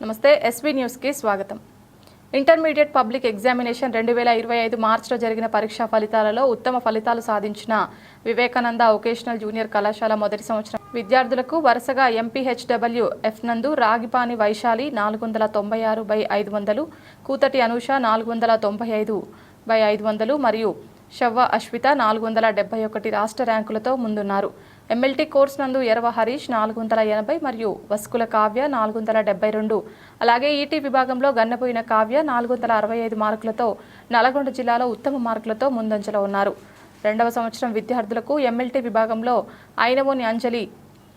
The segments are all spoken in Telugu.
నమస్తే ఎస్వీ న్యూస్కి స్వాగతం. ఇంటర్మీడియట్ పబ్లిక్ ఎగ్జామినేషన్ రెండు వేల ఇరవై ఐదు మార్చిలో జరిగిన పరీక్షా ఫలితాలలో ఉత్తమ ఫలితాలు సాధించిన వివేకానంద వొకేషనల్ జూనియర్ కళాశాల మొదటి సంవత్సరం. విద్యార్థులకు వరుసగా ఎంపీహెచ్డబ్ల్యూ ఎఫ్ నందు రాగిపాని వైశాలి నాలుగు వందల తొంభై ఆరు బై ఐదు వందలు కూతటి అనూష నాలుగు వందల తొంభై ఐదు బై ఐదు వందలు మరియు షవ్వ అశ్విత నాలుగు వందల డెబ్బై ఒకటి రాష్ట్ర ర్యాంకులతో ముందున్నారు. ఎమ్మెల్టీ కోర్స్ నందు ఎరవ హరీష్ నాలుగు వందల ఎనభై మరియు వస్కుల కావ్య నాలుగు వందల డెబ్బై రెండు. అలాగే ఈటీ విభాగంలో గన్నపోయిన కావ్య నాలుగు వందల అరవై ఐదు మార్కులతో నల్గొండ జిల్లాలో ఉత్తమ మార్కులతో ముందంజలో ఉన్నారు. రెండవ సంవత్సరం విద్యార్థులకు ఎమ్మెల్టీ విభాగంలో ఐనవోని అంజలి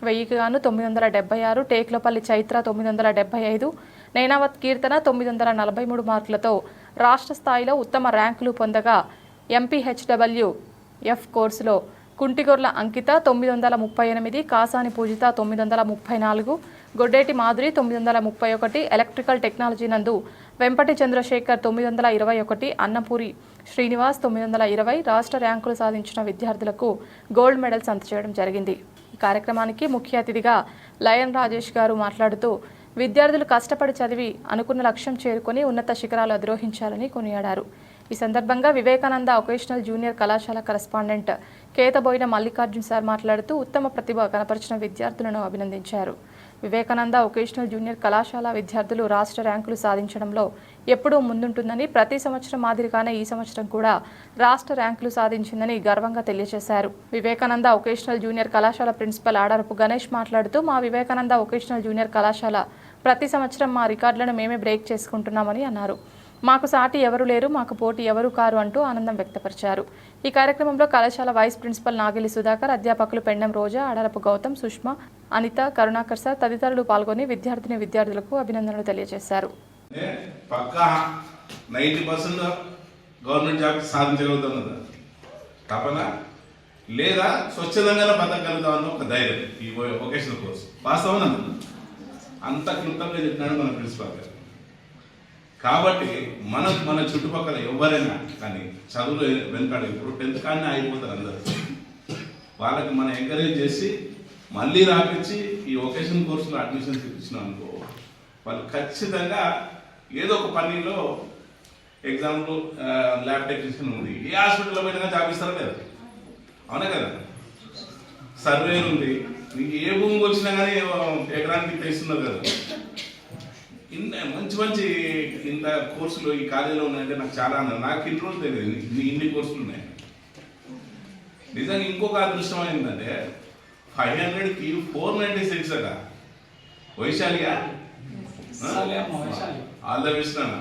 వెయ్యికి గాను తొమ్మిది వందల డెబ్బై ఆరు టేక్లపల్లి చైత్ర తొమ్మిది వందల డెబ్బై ఐదు నైనావత్ కీర్తన తొమ్మిది వందల నలభై మూడు మార్కులతో రాష్ట్ర స్థాయిలో ఉత్తమ ర్యాంకులు పొందగా ఎంపీహెచ్డబ్ల్యూ ఎఫ్ కోర్సులో కుంటిగొర్ల అంకిత తొమ్మిది వందల ముప్పై ఎనిమిది కాసాని పూజిత తొమ్మిది వందల ముప్పై నాలుగు గొడ్డేటి మాధురి తొమ్మిది వందల ముప్పై ఒకటి ఎలక్ట్రికల్ టెక్నాలజీ నందు వెంపటి చంద్రశేఖర్ తొమ్మిది వందల ఇరవై ఒకటి అన్నపూరి శ్రీనివాస్ తొమ్మిది వందల ఇరవై రాష్ట్ర ర్యాంకులు సాధించిన విద్యార్థులకు గోల్డ్ మెడల్స్ అందజేయడం జరిగింది. ఈ కార్యక్రమానికి ముఖ్య అతిథిగా లయన్ రాజేష్ గారు మాట్లాడుతూ విద్యార్థులు కష్టపడి చదివి అనుకున్న లక్ష్యం చేరుకొని ఉన్నత శిఖరాలు అధిరోహించాలని కొనియాడారు. ఈ సందర్భంగా వివేకానంద ఒకేషనల్ జూనియర్ కళాశాల కరస్పాండెంట్ కేతబోయిన మల్లికార్జున్ సార్ మాట్లాడుతూ ఉత్తమ ప్రతిభ కనపరిచిన విద్యార్థులను అభినందించారు. వివేకానంద ఒకేషనల్ జూనియర్ కళాశాల విద్యార్థులు రాష్ట్ర ర్యాంకులు సాధించడంలో ఎప్పుడూ ముందుంటుందని ప్రతి సంవత్సరం మాదిరిగానే ఈ సంవత్సరం కూడా రాష్ట్ర ర్యాంకులు సాధించిందని గర్వంగా తెలియజేశారు. వివేకానంద ఒకేషనల్ జూనియర్ కళాశాల ప్రిన్సిపల్ ఆడారపు గణేష్ మాట్లాడుతూ మా వివేకానంద ఒకేషనల్ జూనియర్ కళాశాల ప్రతి సంవత్సరం మా రికార్డులను మేమే బ్రేక్ చేసుకుంటున్నామని అన్నారు. మాకు సాటి ఎవరు లేరు మాకు పోటీ ఎవరు కారు అంటూ ఆనందం వ్యక్తపరిచారు. ఈ కార్యక్రమంలో కళాశాల వైస్ ప్రిన్సిపల్ నాగిలి సుధాకర్ అధ్యాపకులు పెండం రోజా ఆడరపు గౌతమ్ సుష్మ అనిత కరుణాకర్ సార్ తదితరులు పాల్గొని విద్యార్థిని విద్యార్థులకు అభినందనలు తెలియజేశారు. అంటే పక్కా. నైంటీ పర్సెంట్ గవర్నమెంట్ జాబ్ సాధించగలుగుతాం కదా తపన లేదా స్వచ్ఛందంగానే బతకగలుగుతామని ఒక ధైర్యం ఈ వొకేషనల్ కోర్స్. వాస్తవం అంత క్లుప్తంగా చెప్పినాడు మన ప్రిన్సిపాల్ గారు. కాబట్టి మన మన చుట్టుపక్కల ఎవరైనా కానీ చదువులో వెనకాడ ఇప్పుడు టెన్త్ కానీ అయిపోతారు అందరూ. వాళ్ళకి మనం ఎంకరేజ్ చేసి మళ్ళీ రాపించి ఈ వొకేషన్ కోర్సులో అడ్మిషన్ ఇప్పించినాం అనుకో వాళ్ళు ఖచ్చితంగా ఏదో ఒక పనిలో ఎగ్జాంపుల్ ల్యాబ్ టెక్నీషియన్ ఉంది. ఏ హాస్పిటల్లో పోయినా జాబ్ ఇస్తారా లేదా? అవునా కదా? సర్వే ఉంది. నీకు ఏ భూమికి వచ్చినా కానీ ఎకరానికి తెస్తున్నారు కదా. ఇన్న మంచి మంచి ఇంత కోర్సులు ఈ కాలేజీలో ఉన్నాయంటే నాకు చాలా ఆనందం. నాకు ఇన్ని రోజులు తెలియదు. ఇన్ని కోర్సులు ఉన్నాయి. నిజంగా ఇంకొక అదృష్టం ఏంటంటే ఫైవ్ హండ్రెడ్కి ఫోర్ నైంటీ సిక్స్ అట. వైశాలిగా వైశాలి. ఆల్ ద బెస్ట్ అన్న.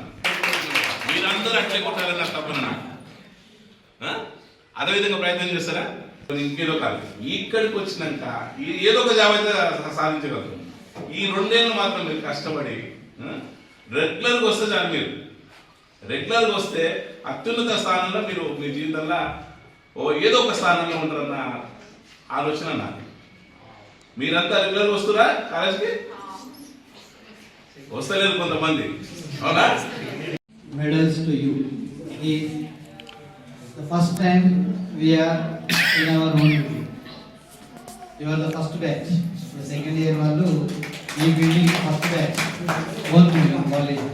మీరందరూ అట్లే కొట్టాలని నాకు తప్పన? అదేవిధంగా ప్రయత్నం చేస్తారా? ఇంకేదో కాదు. ఇక్కడికి వచ్చినాక ఏదో ఒక జాబ్ అయితే సాధించగలరు. ఈ రెండేళ్ళు మాత్రం మీరు కష్టపడి? Hmm. రెగ్యులర్గా వస్తే చాలు మీరు. రెగ్యులర్గా వస్తే అత్యున్నత స్థానంలో మీరు మీ జీవితంలో ఓ ఏదో ఒక స్థానంలో ఉంటారన్న ఆలోచన నాకు మీరంతా రెగ్యులర్ వస్తురా కాలేజ్కి? వస్తలేదు కొంతమంది. అవునా? Medals to you Is the first time we in our own own building. You are the first వాళ్ళు ఈ building first batch own building college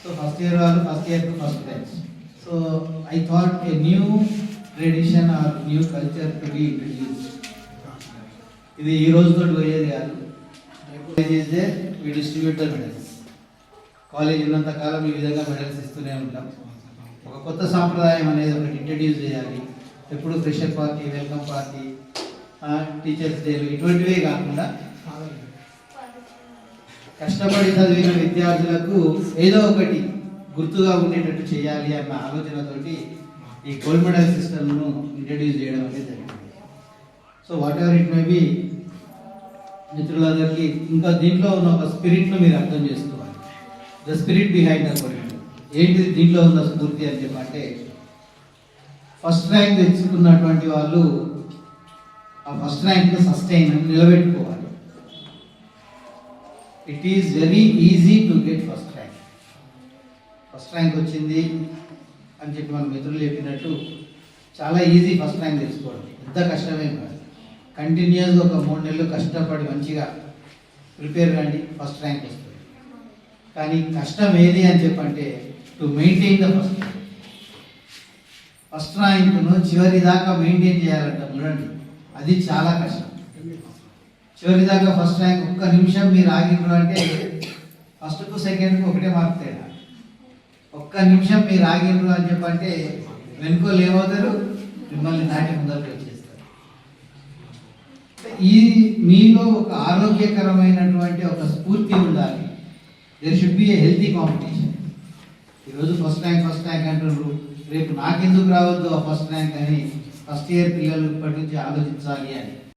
so first year వాళ్ళు first year first batch so I thought a new tradition or new culture to be introduce ఇది ఈ రోజుతో పోయేది కాదు. We distribute the medals college ఉన్నంత కాలం ఈ విధంగా మెడల్స్ ఇస్తూనే ఉంటాం. ఒక కొత్త సాంప్రదాయం అనేది ఒకటి ఇంట్రడ్యూస్ చేయాలి. ఎప్పుడు fresher party welcome party teachers డేలు ఇటువంటివే కాకుండా కష్టపడి చదివిన విద్యార్థులకు ఏదో ఒకటి గుర్తుగా ఉండేటట్టు చేయాలి అన్న ఆలోచనతోటి ఈ గోల్డ్ మెడల్ సిస్టమ్ను ఇంట్రడ్యూస్ చేయడం అనేది జరిగింది. So whatever it may be మిత్రులందరికీ ఇంకా దీంట్లో ఉన్న ఒక స్పిరిట్ను మీరు అర్థం చేసుకోవాలి. The spirit behind the gold ఏంటిది దీంట్లో ఉన్న స్ఫూర్తి అని చెప్పంటే ఫస్ట్ ర్యాంక్ తెచ్చుకున్నటువంటి వాళ్ళు ఆ ఫస్ట్ ర్యాంక్ సస్టైన్ నిలబెట్టుకోవాలి. It is very easy to get first rank first rank వచ్చింది అని చెప్పి మన మిత్రులు చెప్పినట్టు చాలా ఈజీ ఫస్ట్ ర్యాంక్ తెచ్చుకోవడం పెద్ద కష్టమేం కాదు. కంటిన్యూస్గా ఒక మూడు నెలలు కష్టపడి మంచిగా ప్రిపేర్ కండి ఫస్ట్ ర్యాంక్ వస్తుంది. కానీ కష్టం ఏది అని చెప్పంటే to maintain the first first ర్యాంక్ను చివరి దాకా మెయింటైన్ చేయాలంట చూడండి. అది చాలా కష్టం. చివరి దాకా ఫస్ట్ ర్యాంక్ ఒక్క నిమిషం మీరు ఆగినారు అంటే ఫస్ట్కు సెకండ్కు ఒకటే మార్క్ తేడా. ఒక్క నిమిషం మీరు ఆగినారు అని చెప్పంటే వెనుకలు ఏమవుతారు మిమ్మల్ని దాటి ముందరికి వచ్చేస్తారు. ఈ మీలో ఒక ఆరోగ్యకరమైనటువంటి ఒక స్ఫూర్తి ఉండాలి. There should be a healthy competition ఈరోజు ఫస్ట్ ర్యాంక్ ఫస్ట్ ర్యాంక్ అంటున్నారు. రేపు నాకెందుకు రావద్దు ఆ ఫస్ట్ ర్యాంక్ అని ఫస్ట్ ఇయర్ పిల్లలు ఇప్పటి నుంచి ఆలోచించాలి అని.